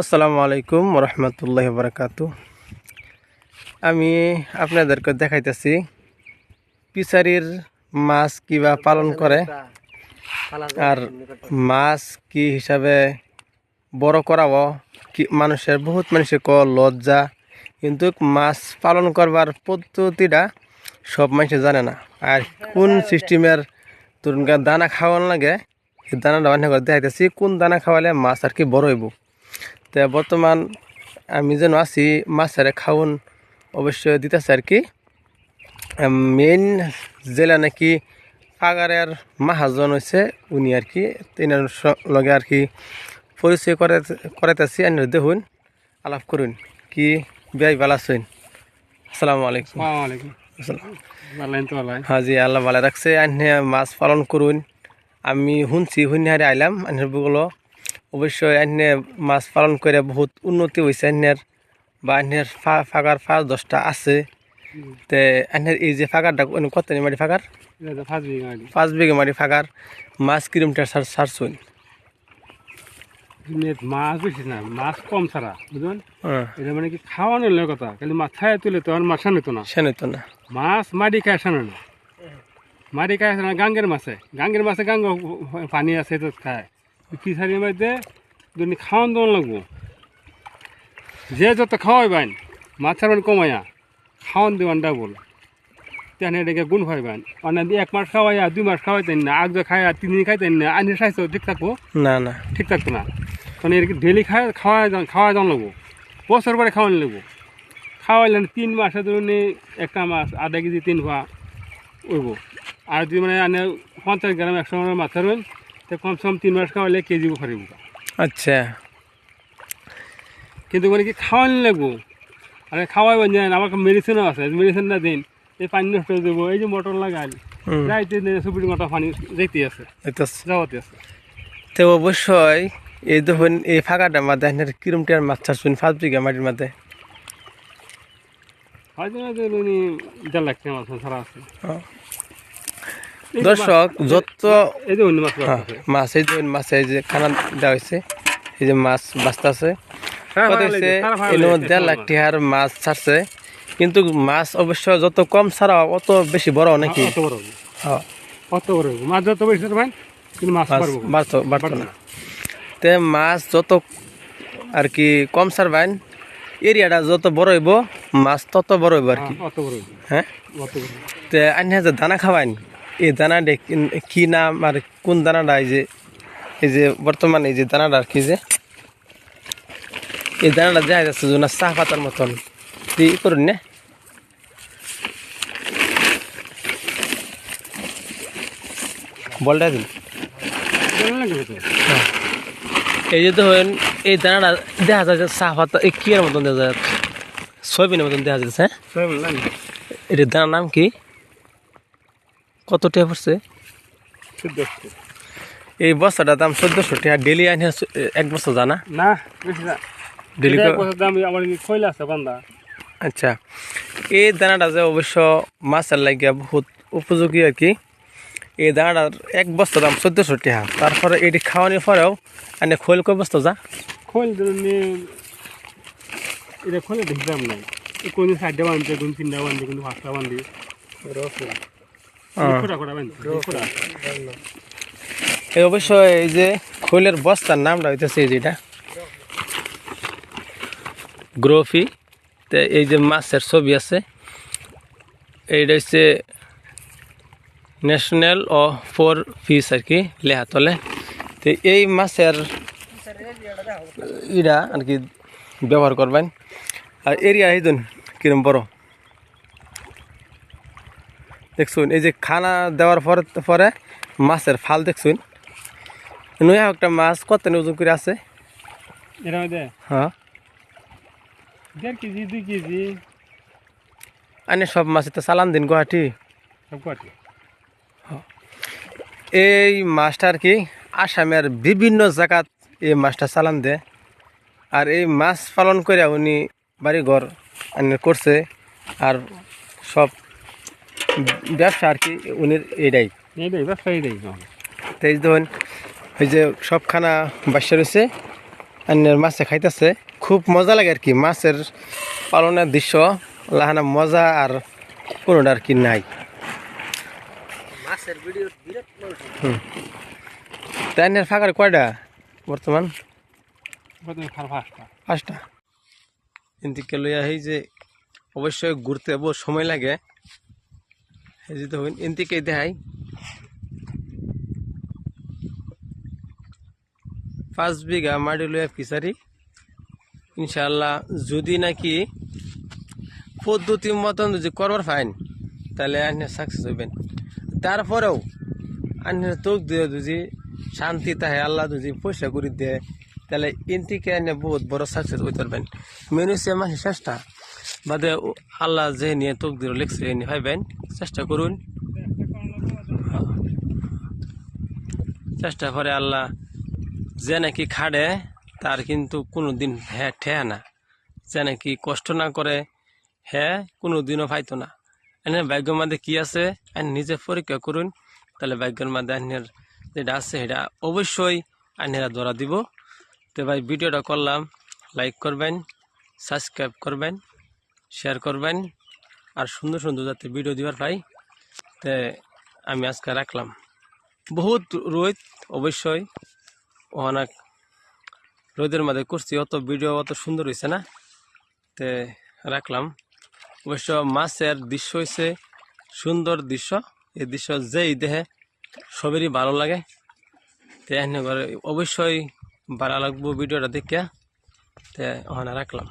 আসসালামু আলাইকুম রহমতুল্লাহ বারকাতু। আমি আপনাদেরকে দেখাইতেছি পিসারির মাছ কিবা পালন করে আর মাছ কি হিসাবে বড় করাবো? কি মানুষের, বহুত মানুষের ক লজ্জা। কিন্তু মাছ পালন করবার পদ্ধতিটা সব মানুষে জানে না। আর কোন সিস্টেমের গা দানা খাওয়ানো লাগে দানাটা করে দেখাইতেছি, কোন দানা খাওয়ালে মাছ আর কি বড় হইব? তা বর্তমান আমি যেন আছি মাছের খাওন অবশ্যই দিতেছে আর কি। মেইন জেলা নাকি পাগারের মাহাজন হয়েছে উনি আর কি। তিনার লগে আর কি পরিচয় করে করাইতেছি আর দেখুন আলাপ করুন কি বেয়াই ভালো আছেন? আসসালামু আলাইকুম। হ্যাঁ জি আল্লাহ ভালো রাখছে। আইনে মাছ পালন করুন। আমি শুনছি শুনিহারে আইলাম আইনের বগুলো অবশ্যই আইনে মাছ পালন করে বহুত উন্নতি হয়েছে আইনের বা আইনের ফা- ফাগার ফার দশটা আছে। তে আইনের এই যে ফাগারটা কোন- কত এটা বিঘা পাঁচ বিঘে মাটি ফাগার মাছ কিলোমিটার সার সারছুন। মাছ বেশি না মাছ কম ছাড়া বুঝলেন? হ্যাঁ। এটা মানে কি খাওয়ানোর লোক কথা মাছ খায় তুলে তো আর মাছ সানে তো না। সেনে তো না। মাছ মাটি খায় সানে না। মাটি খায় না গাঙ্গের মাছে গাঙ্গের মাছে গাঙ্গ পানি আছে তো খায়। ফিসারির মধ্যে যদি খাওয়ান দেওয়ান লাগবো। যে যত খাওয়াই বাইন মাছের মানে কমাইয়া খাওয়ান দেওয়ান ডাবল তেন এটাকে গুণ বাইন মানে এক মাস খাওয়াইয়া দুই মাস খাওয়াইতেন না আগ খায় তিন দিন খাইতেন না আইনের স্বাস্থ্য ঠিক থাকব? না না। ঠিক থাকতো না। মানে এর ডেলি খাওয়া খাওয়া খাওয়া দাওয়া লাগবো। বছর পরে খাওয়ানো লাগবো। খাওয়াইলেন তিন মাসে ধরুন একটা মাছ আধা কেজি তিন ভা উঠব আর যদি মানে আনে পঞ্চাশ গ্রাম একশো গ্রাম মাছ ধরবেন তো কমসে কম তিন মাস খাওয়াইলে কেজি ফারিব আচ্ছা। কিন্তু মানে কি খাওয়ানো লাগবো? আরে খাওয়াইবেন জানেন আমার মেডিসিনও আছে মেডিসিনটা দিন। এই পানি নষ্ট করে দেবো এই যে মোটর হুম। যাইতে সুপির মোটর পানি যেতে আছে। যাওয়াতে আছে। তো অবশ্যই এই দেখুন এই ফাঁকাটার মধ্যে আইনের কিলোমিটার মাছ ছাড়ছুন পাঁচ বিঘা মাটির মধ্যে। হয়তো উনি দেড় লাখ টাকা মাছ ছাড়া আছে। হ্যাঁ। দর্শক যত মাছ- এই যে মাছ হ্যাঁ, মাছ এই যে মাছ এই যে খানা দেওয়া হয়েছে এই যে মাছ বাঁচতে আছে সারা কত ভাড়া হয়েছে লাগবে, সারা ভাড়া এর মধ্যে দেড় লাখ মাছ। টিহার মাছ ছাড়ছে কিন্তু মাছ অবশ্য যত কম ছাড়া অত বেশি বড় নাকি? অত বড় হবে, হ্যাঁ। মাছ যত বেশি কিন্তু মাছ মাছ বাড়তো বাড়তো না। না। তে মাছ যত আর কি কম ছাড়বেন এরিয়াটা যত বড় হইব মাছ তত বড় হইব আর কি। হ্যাঁ, হ্যাঁ। তে আন্য যে দানা খাওয়াইন এই দানাটা কি- কি নাম আর কোন দানাটা এই যে এই যে বর্তমানে এই যে দানাটা আর কি যে এই দানাটা দেখা যাচ্ছে না চা পাতার মতন। ই করুন না। বলটা দিন। তো? এই যে ধরেন এই দানাটা দেখা যায় যে চা পাতা এই কি এর মতন দেখা যায় সয়াবিনের মতন দেখা যাচ্ছে হ্যাঁ? এটার দানার নাম কি? কত টাকা পড়ছে? এই বস্তাটার দাম চোদ্দশো টাকা। ডেলি আনে এক বস্তা জানা না ডেলি দাম আমার আছে বান্দা। আচ্ছা। এই দানাটা যে অবশ্য মাছের লাগিয়া বহুত উপযোগী আর কি। এই দানাটার এক বস্তা দাম চোদ্দশো টাকা। তারপরে এটি খাওয়ানোর পরেও আনে খোল কয় বস্তা যা? খৈল এটা খৈলে দেখি দাম নাই। কোন চারটা বান্ধে কোন তিনটা বান্ধে কোন পাঁচটা বান্ধে। এই অবশ্য এই যে খোলের বস্তার নামটা হইতেছে এই যেটা গ্রোফি তো এই যে মাছের ছবি আছে। এইটা হচ্ছে ন্যাশনাল ও ফোর ফিস আর কি লেহা তলে। তো এই মাছের ইরা আর কি ব্যবহার করবেন। আর এরিয়া এই কিরম বড়? দেখছুন এই যে খানা দেওয়ার পরে পরে মাছের ফাল দেখছুন। নয়া একটা মাছ কত ওজন করে আছে? হ্যাঁ। দেড় কেজি দুই কেজি। আনে সব মাছ তো চালান দিন গুয়াহাটি। সব কটি এই মাছটা আর কি আসামের বিভিন্ন জায়গাত এই মাছটা চালান দেয় আর এই মাছ পালন করে উনি বাড়ি ঘর আনে করছে। আর সব ব্যবসা আর কি উনি এটাই। এইটাই ব্যবসা এইটাই তো এই ধরুন এই যে সবখানা বাসা রয়েছে অন্যের মাছে খাইতেছে। খুব মজা লাগে আর কি মাছের পালনের দৃশ্য লাহানা মজা আর কোনোটা আর কি নাই। তাই অন্যের ফাঁকার কয়টা বর্তমান? পাঁচটা। এদিকে লইয়া এই যে অবশ্যই ঘুরতে বহু সময় লাগে। এই যে দেখুন, এদিকে দেখাই। পাঁচ বিঘা মাটি লইয়া ফিসারি ইনশাল্লাহ যদি নাকি পদ্ধতি মতন যদি করবার ফাইন তাহলে আপনি সাকসেস হইবেন। তারপরেও আপনি তোক দিয়ে যদি শান্তি তাহে আল্লাহ যদি পয়সা করে দেয়, তাহলে এন থেকে বহুত বড় সাকসেস হইতে পারবেন। মেনু হচ্ছে মানুষের চেষ্টা বাদে আল্লাহ যে নিয়ে তোক দিয়ে লিখছে এনে ভাইবেন, চেষ্টা করুন। চেষ্টা করে আল্লাহ যে নাকি খাড়ে, তার কিন্তু কোনো দিন হ্যাঁ ঠেয়া না। যে নাকি কষ্ট না করে হ্যাঁ কোনো দিনও পাইতো না। এনে ভাগ্যের মধ্যে কি আছে আইন নিজে পরীক্ষা করুন। তাহলে ভাগ্যের মধ্যে আইনের যেটা আছে, সেটা অবশ্যই আইনেরা ধরা দিব। তো ভাই, ভিডিওটা করলাম। লাইক করবেন, সাবস্ক্রাইব করবেন। শেয়ার করবেন আর সুন্দর সুন্দর যাতে ভিডিও দিবার পাই তে আমি আজকে রাখলাম। বহুত রোদ অবশ্যই অনেক রোদের মধ্যে করছি, অত ভিডিও অত সুন্দর হয়েছে না। তে রাখলাম। অবশ্য মাছের দৃশ্য হয়েছে সুন্দর দৃশ্য। এই দৃশ্য যেই দেহে সবেরই ভালো লাগে। তে অবশ্যই ভালো লাগবো ভিডিওটা দেখে তে ওখানে রাখলাম।